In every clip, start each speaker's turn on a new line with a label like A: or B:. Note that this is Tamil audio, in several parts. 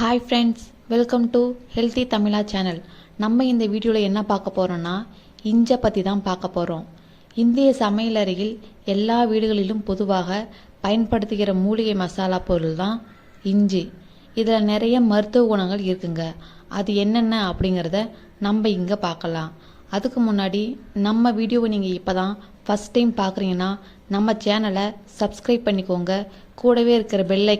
A: Hi friends welcome to healthy Tamizha channel நம்ம இந்த வீடியோவில் என்ன பார்க்க போகிறோன்னா இஞ்சை பற்றி தான் பார்க்க போகிறோம் இந்திய சமையலறையில் எல்லா வீடுகளிலும் பொதுவாக பயன்படுத்துகிற மூலிகை மசாலா பொருள் தான் இஞ்சி. இதில் நிறைய மருத்துவ குணங்கள் இருக்குங்க. அது என்னென்ன அப்படிங்கிறத நம்ம இங்கே பார்க்கலாம். அதுக்கு முன்னாடி நம்ம வீடியோவை நீங்கள் இப்போ தான் ஃபஸ்ட் டைம் பார்க்குறீங்கன்னா நம்ம சேனலை சப்ஸ்கிரைப் பண்ணிக்கோங்க. கூடவே இருக்கிற பெல்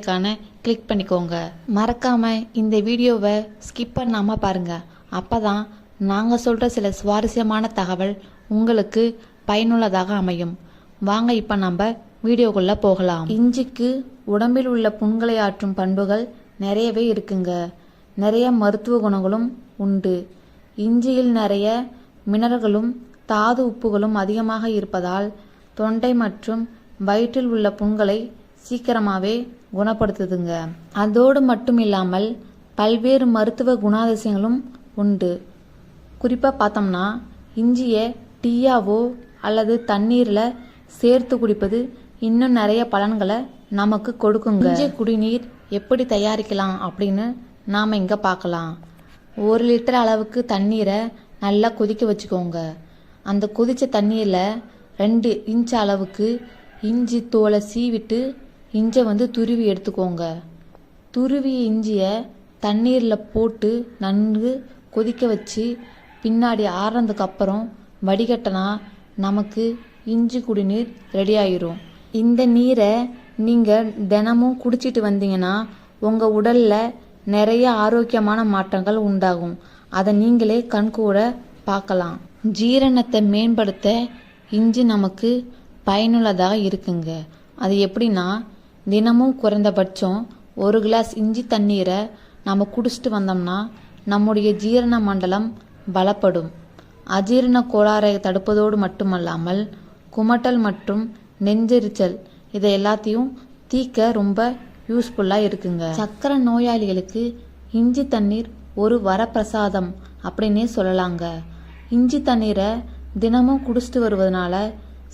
A: கிளிக் பண்ணிக்கோங்க. மறக்காமல் இந்த வீடியோவை ஸ்கிப் பண்ணாமல் பாருங்க. அப்போ தான் நாங்கள் சொல்கிற சில சுவாரஸ்யமான தகவல் உங்களுக்கு பயனுள்ளதாக அமையும். வாங்க இப்போ நம்ம வீடியோக்குள்ளே போகலாம். இஞ்சிக்கு உடம்பில் உள்ள புண்களை ஆற்றும் பண்புகள் நிறையவே இருக்குங்க. நிறைய மருத்துவ குணங்களும் உண்டு. இஞ்சியில் நிறைய மினரல்களும் தாது உப்புகளும் அதிகமாக இருப்பதால் தொண்டை மற்றும் வயிற்றில் உள்ள புண்களை சீக்கிரமாகவே குணப்படுத்துதுங்க. அதோடு மட்டும் இல்லாமல் பல்வேறு மருத்துவ குணாதிசயங்களும் உண்டு. குறிப்பாக பார்த்தோம்னா இஞ்சியை டீயாவோ அல்லது தண்ணீரில் சேர்த்து குடிப்பது இன்னும் நிறைய பலன்களை நமக்கு கொடுக்குங்க. இஞ்சி குடிநீர் எப்படி தயாரிக்கலாம் அப்படின்னு நாம் இங்கே பார்க்கலாம். ஒரு லிட்டர் அளவுக்கு தண்ணீரை நல்லா கொதிக்க வச்சுக்கோங்க. அந்த கொதித்த தண்ணியில் ரெண்டு இன்ச் அளவுக்கு இஞ்சி தோலை சீவிட்டு இஞ்சை வந்து துருவி எடுத்துக்கோங்க. துருவி இஞ்சியை தண்ணீரில் போட்டு நன்கு கொதிக்க வச்சு பின்னாடி ஆறுனதுக்கு அப்புறம் வடிகட்டினா நமக்கு இஞ்சி குடிநீர் ரெடி ஆயிரும். இந்த நீரை நீங்கள் தினமும் குடிச்சிட்டு வந்தீங்கன்னா உங்கள் உடலில் நிறைய ஆரோக்கியமான மாற்றங்கள் உண்டாகும். அதை நீங்களே கண்கூட பார்க்கலாம். ஜீரணத்தை மேம்படுத்த இஞ்சி நமக்கு பயனுள்ளதாக இருக்குங்க. அது எப்படின்னா தினமும் குறைந்தபட்சம் ஒரு கிளாஸ் இஞ்சி தண்ணீரை நம்ம குடிச்சிட்டு வந்தோம்னா நம்முடைய ஜீரண மண்டலம் பலப்படும். அஜீரண கோளாறை தடுப்பதோடு மட்டுமல்லாமல் குமட்டல் மற்றும் நெஞ்செரிச்சல் இதை எல்லாத்தையும் தீக்க ரொம்ப யூஸ்ஃபுல்லாக இருக்குங்க. சக்கரை நோயாளிகளுக்கு இஞ்சி தண்ணீர் ஒரு வரப்பிரசாதம் அப்படின்னே சொல்லலாங்க. இஞ்சி தண்ணீரை தினமும் குடிச்சிட்டு வருவதனால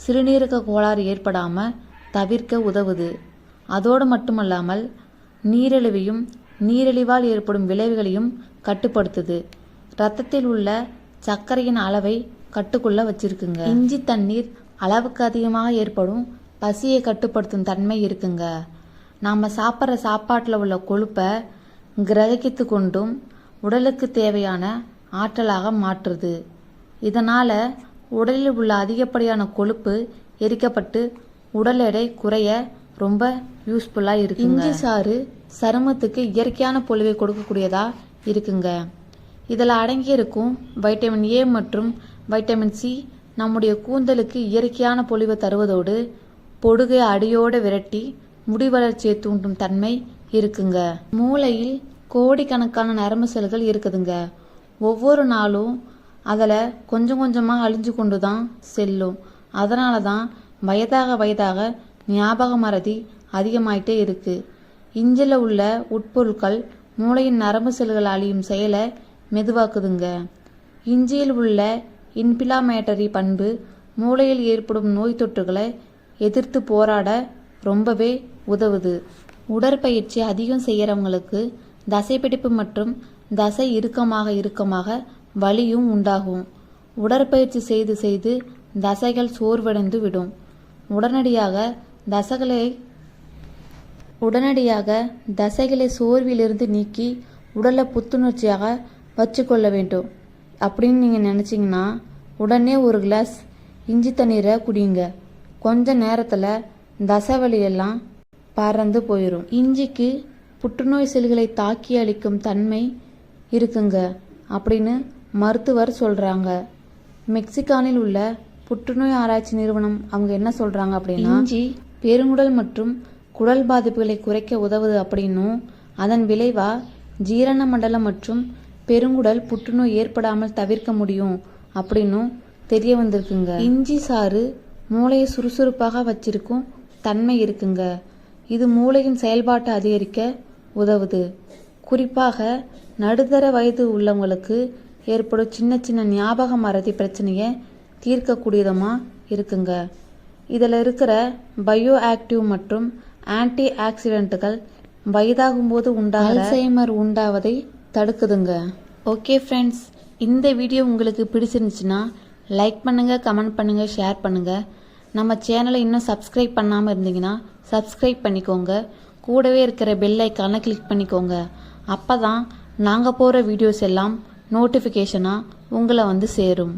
A: சிறுநீரக கோளாறு ஏற்படாமல் தவிர்க்க உதவுது. அதோடு மட்டுமல்லாமல் நீரிழிவையும் நீரிழிவால் ஏற்படும் விளைவுகளையும் கட்டுப்படுத்துது. ரத்தத்தில் உள்ள சர்க்கரையின் அளவை கட்டுக்குள்ள வச்சிருக்குங்க. இஞ்சி தண்ணீர் அளவுக்கு அதிகமாக ஏற்படும் பசியை கட்டுப்படுத்தும் தன்மை இருக்குங்க. நாம் சாப்பிட்ற சாப்பாட்டில் உள்ள கொழுப்பை கிரகித்து கொண்டும் உடலுக்கு தேவையான ஆற்றலாக மாற்றுது. இதனால் உடலில் உள்ள அதிகப்படியான கொழுப்பு எரிக்கப்பட்டு உடல் எடை குறைய ரொம்ப யூஸ்ஃபுல்லாக இருக்கு இஞ்சி சாறு சருமத்துக்கு இயற்கையான பொலிவை கொடுக்கக்கூடியதா இருக்குங்க. இதில் அடங்கியிருக்கும் வைட்டமின் ஏ மற்றும் வைட்டமின் சி நம்முடைய கூந்தலுக்கு இயற்கையான பொலிவை தருவதோடு பொடுகை அடியோடு விரட்டி முடி வளர்ச்சியை தூண்டும் தன்மை இருக்குங்க. மூளையில் கோடிக்கணக்கான நரம்பு செல்கள் இருக்குதுங்க. ஒவ்வொரு நாளும் அதில் கொஞ்சம் கொஞ்சமாக அழிஞ்சு கொண்டு தான் செல்லும். அதனால தான் வயதாக வயதாக ஞாபக மறதி அதிகமாயிட்டே இருக்கு. இஞ்சில் உள்ள உட்பொருட்கள் மூளையின் நரம்பு செல்கள் அழியும் செயலை மெதுவாக்குதுங்க. இஞ்சியில் உள்ள இன்பிலாமேட்டரி பண்பு மூளையில் ஏற்படும் நோய் தொற்றுகளை எதிர்த்து போராட ரொம்பவே உதவுது. உடற்பயிற்சி அதிகம் செய்கிறவங்களுக்கு தசைப்பிடிப்பு மற்றும் தசை இறுக்கமாக இறுக்கமாக வலியும் உண்டாகும். உடற்பயிற்சி செய்து செய்து தசைகள் சோர்வடைந்து விடும். உடனடியாக தசைகளை உடனடியாக தசைகளை சோர்விலிருந்து நீக்கி உடலை புத்துணர்ச்சியாக வச்சுக்கொள்ள வேண்டும். அப்படின்னு நீங்கள் நினச்சிங்கன்னா உடனே ஒரு கிளாஸ் இஞ்சி தண்ணீரை குடிங்க. கொஞ்ச நேரத்தில் தசை வலியெல்லாம் பறந்து போயிடும் இஞ்சிக்கு புற்றுநோய் செல்களை தாக்கி அளிக்கும் தன்மை இருக்குங்க. அப்படின்னு மருத்துவர் சொல்கிறாங்க மெக்சிகானில் உள்ள புற்றுநோய் ஆராய்ச்சி நிறுவனம் அவங்க என்ன சொல்கிறாங்க அப்படின்னா இஞ்சி. பெருங்குடல் மற்றும் குடல் பாதிப்புகளை குறைக்க உதவுது அப்படின்னும் அதன் விளைவா ஜீரண மண்டலம் மற்றும் பெருங்குடல் புற்றுநோய் ஏற்படாமல் தவிர்க்க முடியும் அப்படின்னும் தெரிய வந்திருக்குங்க. இஞ்சி சாறு மூளையை சுறுசுறுப்பாக வச்சிருக்கும் தன்மை இருக்குங்க. இது மூளையின் செயல்பாட்டை அதிகரிக்க உதவுது. குறிப்பாக நடுத்தர வயது உள்ளவங்களுக்கு ஏற்படும் சின்ன சின்ன ஞாபக மறதி பிரச்சனையை தீர்க்கக்கூடியதமாக இருக்குங்க. இதில் இருக்கிற பயோ ஆக்டிவ் மற்றும் ஆன்டி ஆக்சிடென்ட்டுகள் வயதாகும்போது உண்டாகிற அல்சைமர் உண்டாவதை தடுக்குதுங்க. ஓகே ஃப்ரெண்ட்ஸ் இந்த வீடியோ உங்களுக்கு பிடிச்சிருந்துச்சுன்னா லைக் பண்ணுங்க கமெண்ட் பண்ணுங்க ஷேர் பண்ணுங்க. நம்ம சேனலை இன்னும் சப்ஸ்கிரைப் பண்ணாமல் இருந்தீங்கன்னா சப்ஸ்கிரைப் பண்ணிக்கோங்க. கூடவே இருக்கிற பெல் ஐக்கானை கிளிக் பண்ணிக்கோங்க. அப்போ தான் நாங்கள் போகிற வீடியோஸ் எல்லாம் நோட்டிஃபிகேஷனாக உங்களை வந்து சேரும்.